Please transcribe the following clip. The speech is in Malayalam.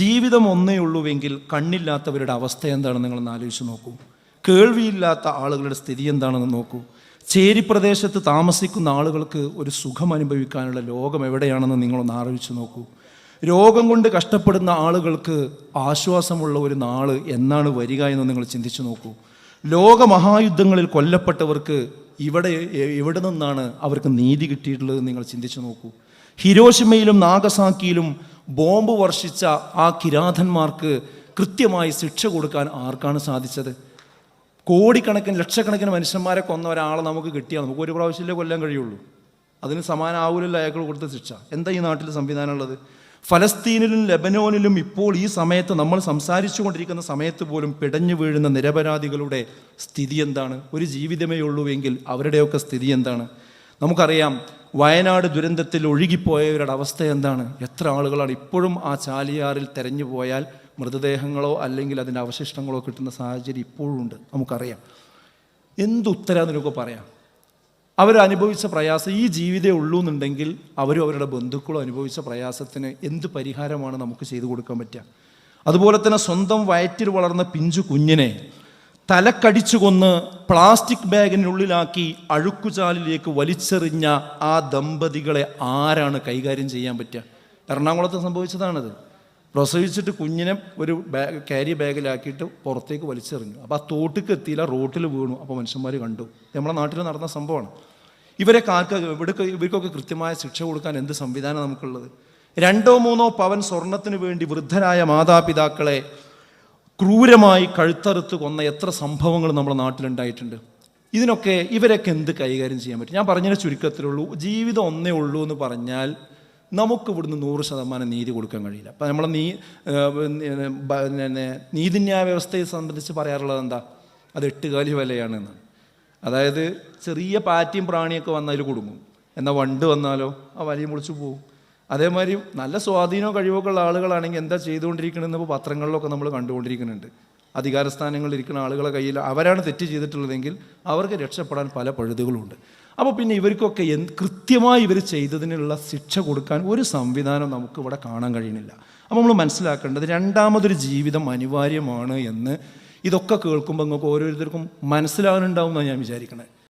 ജീവിതം ഒന്നേ ഉള്ളൂവെങ്കിൽ കണ്ണില്ലാത്തവരുടെ അവസ്ഥ എന്താണെന്ന് നിങ്ങളൊന്ന് ആലോചിച്ച് നോക്കൂ. കേൾവിയില്ലാത്ത ആളുകളുടെ സ്ഥിതി എന്താണെന്ന് നോക്കൂ. ചേരി പ്രദേശത്ത് താമസിക്കുന്ന ആളുകൾക്ക് ഒരു സുഖം അനുഭവിക്കാനുള്ള ലോകം എവിടെയാണെന്ന് നിങ്ങളൊന്ന് ആലോചിച്ച് നോക്കൂ. രോഗം കൊണ്ട് കഷ്ടപ്പെടുന്ന ആളുകൾക്ക് ആശ്വാസമുള്ള ഒരു നാൾ എന്നാണ് വരിക എന്ന് നിങ്ങൾ ചിന്തിച്ചു നോക്കൂ. ലോകമഹായുദ്ധങ്ങളിൽ കൊല്ലപ്പെട്ടവർക്ക് ഇവിടെ എവിടെ നിന്നാണ് അവർക്ക് നീതി കിട്ടിയിട്ടുള്ളത് നിങ്ങൾ ചിന്തിച്ചു നോക്കൂ. ഹിരോഷിമയിലും നാഗസാക്കിയിലും ബോംബ് വർഷിച്ച ആ കിരാതന്മാർക്ക് കൃത്യമായി ശിക്ഷ കൊടുക്കാൻ ആർക്കാണ് സാധിച്ചത്? കോടിക്കണക്കിന് ലക്ഷക്കണക്കിന് മനുഷ്യന്മാരെ കൊന്ന ഒരാളെ നമുക്ക് കിട്ടിയാൽ നമുക്ക് ഒരു പ്രാവശ്യമല്ലേ കൊല്ലാൻ കഴിയുള്ളൂ. അതിന് സമാനാവൂലല്ല അയാൾക്ക് കൊടുത്ത ശിക്ഷ. എന്താ ഈ നാട്ടിൽ സംവിധാനമുള്ളത് ഫലസ്തീനിലും ലെബനോനിലും ഇപ്പോൾ ഈ സമയത്ത് നമ്മൾ സംസാരിച്ചു കൊണ്ടിരിക്കുന്ന സമയത്ത് പോലും പിടഞ്ഞു വീഴുന്ന നിരപരാധികളുടെ സ്ഥിതി എന്താണ്? ഒരു ജീവിതമേ ഉള്ളൂ എങ്കിൽ അവരുടെയൊക്കെ സ്ഥിതി എന്താണ്? നമുക്കറിയാം വയനാട് ദുരന്തത്തിൽ ഒഴുകിപ്പോയവരുടെ അവസ്ഥ എന്താണ്? എത്ര ആളുകളാണ് ഇപ്പോഴും ആ ചാലിയാറിൽ തെരഞ്ഞു പോയാൽ മൃതദേഹങ്ങളോ അല്ലെങ്കിൽ അതിന്റെ അവശിഷ്ടങ്ങളോ കിട്ടുന്ന സാഹചര്യം ഇപ്പോഴും ഉണ്ട്. നമുക്കറിയാം. എന്തുത്തരം നിനക്ക് പറയാം? അവരനുഭവിച്ച പ്രയാസം ഈ ജീവിതമേ ഉള്ളൂ എന്നുണ്ടെങ്കിൽ അവരും അവരുടെ ബന്ധുക്കളും അനുഭവിച്ച പ്രയാസത്തിന് എന്ത് പരിഹാരമാണ് നമുക്ക് ചെയ്തു കൊടുക്കാൻ പറ്റുക? അതുപോലെ തന്നെ സ്വന്തം വയറ്റിൽ വളർന്ന പിഞ്ചു കുഞ്ഞിനെ തലക്കടിച്ചു കൊന്ന് പ്ലാസ്റ്റിക് ബാഗിനുള്ളിലാക്കി അഴുക്കുചാലിലേക്ക് വലിച്ചെറിഞ്ഞ ആ ദമ്പതികളെ ആരാണ് കൈകാര്യം ചെയ്യാൻ പറ്റുക? എറണാകുളത്ത് സംഭവിച്ചതാണത്. പ്രസവിച്ചിട്ട് കുഞ്ഞിനെ ഒരു ബാഗ് ക്യാരി ബാഗിലാക്കിയിട്ട് പുറത്തേക്ക് വലിച്ചെറിഞ്ഞു. അപ്പോൾ ആ തോട്ടിക്ക് എത്തിയില്ല റോട്ടിൽ വീണു. അപ്പോൾ മനുഷ്യന്മാർ കണ്ടു. നമ്മുടെ നാട്ടിൽ നടന്ന സംഭവമാണ്. ഇവരെ കാർക്ക് ഇവിടേക്ക് ഇവർക്കൊക്കെ കൃത്യമായ ശിക്ഷ കൊടുക്കാൻ എന്ത് സംവിധാനം നമുക്കുള്ളത്? രണ്ടോ മൂന്നോ പവൻ സ്വർണത്തിന് വേണ്ടി വൃദ്ധരായ മാതാപിതാക്കളെ ക്രൂരമായി കഴുത്തറുത്ത് കൊന്ന എത്ര സംഭവങ്ങൾ നമ്മുടെ നാട്ടിലുണ്ടായിട്ടുണ്ട്. ഇതിനൊക്കെ ഇവരൊക്കെ എന്ത് കൈകാര്യം ചെയ്യാൻ പറ്റും? ഞാൻ പറഞ്ഞതിന് ചുരുക്കത്തിലുള്ളൂ ജീവിതം ഒന്നേ ഉള്ളൂ എന്ന് പറഞ്ഞാൽ നമുക്ക് ഇവിടുന്ന് നൂറ് ശതമാനം നീതി കൊടുക്കാൻ കഴിയില്ല. അപ്പം നമ്മളെ നീ നീതിന്യായ വ്യവസ്ഥയെ സംബന്ധിച്ച് പറയാറുള്ളത് എന്താ? അത് എട്ടുകാലി വിലയാണ് എന്നാണ്. അതായത് ചെറിയ പാറ്റിയും പ്രാണിയൊക്കെ വന്നാൽ കുടുങ്ങും. എന്നാൽ വണ്ട് വന്നാലോ? ആ വലിയ മുളിച്ചു പോകും അതേമാതിരി നല്ല സ്വാധീനമോ കഴിവൊക്കെ ഉള്ള ആളുകളാണെങ്കിൽ എന്താ ചെയ്തുകൊണ്ടിരിക്കണമെന്ന് ഇപ്പോൾ പത്രങ്ങളിലൊക്കെ നമ്മൾ കണ്ടുകൊണ്ടിരിക്കുന്നുണ്ട്. അധികാരസ്ഥാനങ്ങളിൽ ഇരിക്കുന്ന ആളുകളെ കയ്യിൽ അവരാണ് തെറ്റ് ചെയ്തിട്ടുള്ളതെങ്കിൽ അവർക്ക് രക്ഷപ്പെടാൻ പല പഴുതുകളുണ്ട്. അപ്പോൾ പിന്നെ ഇവർക്കൊക്കെ എന്ത് കൃത്യമായി ഇവർ ചെയ്തതിനുള്ള ശിക്ഷ കൊടുക്കാൻ ഒരു സംവിധാനം നമുക്ക് ഇവിടെ കാണാൻ കഴിയുന്നില്ല. അപ്പോൾ നമ്മൾ മനസ്സിലാക്കേണ്ടത് രണ്ടാമതൊരു ജീവിതം അനിവാര്യമാണ് എന്ന് ഇതൊക്കെ കേൾക്കുമ്പോൾ നിങ്ങൾക്ക് ഓരോരുത്തർക്കും മനസ്സിലാകുന്നുണ്ടാവും എന്നാണ് ഞാൻ വിചാരിക്കണത്